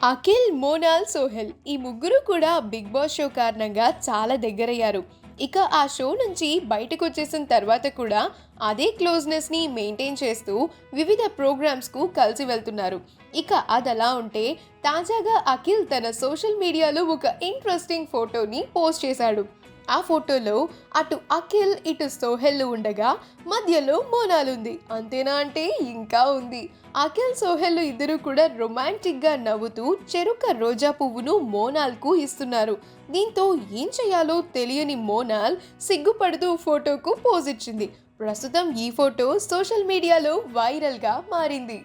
అఖిల్ మోనాల్ సోహెల్ ఈ ముగ్గురు కూడా బిగ్ బాస్ షో కారణంగా చాలా దగ్గరయ్యారు. ఇక ఆ షో నుంచి బయటకు వచ్చేసిన తర్వాత కూడా అదే క్లోజ్నెస్ని మెయింటైన్ చేస్తూ వివిధ ప్రోగ్రామ్స్కు కలిసి వెళ్తున్నారు. ఇక అదలా ఉంటే తాజాగా అఖిల్ తన సోషల్ మీడియాలో ఒక ఇంట్రెస్టింగ్ ఫోటోని పోస్ట్ చేశాడు. ఆ ఫోటోలో అటు అఖిల్ ఇటు సోహెల్ ఉండగా మధ్యలో మోనాల్ ఉంది. అంతేనా అంటే ఇంకా ఉంది. అఖిల్ సోహెల్ ఇద్దరు కూడా రొమాంటిక్గా నవ్వుతూ చెరుక రోజా పువ్వును మోనాల్కు ఇస్తున్నారు. దీంతో ఏం చేయాలో తెలియని మోనాల్ సిగ్గుపడుతూ ఫోటోకు పోజ్ ఇచ్చింది. ప్రస్తుతం ఈ ఫోటో సోషల్ మీడియాలో వైరల్గా మారింది.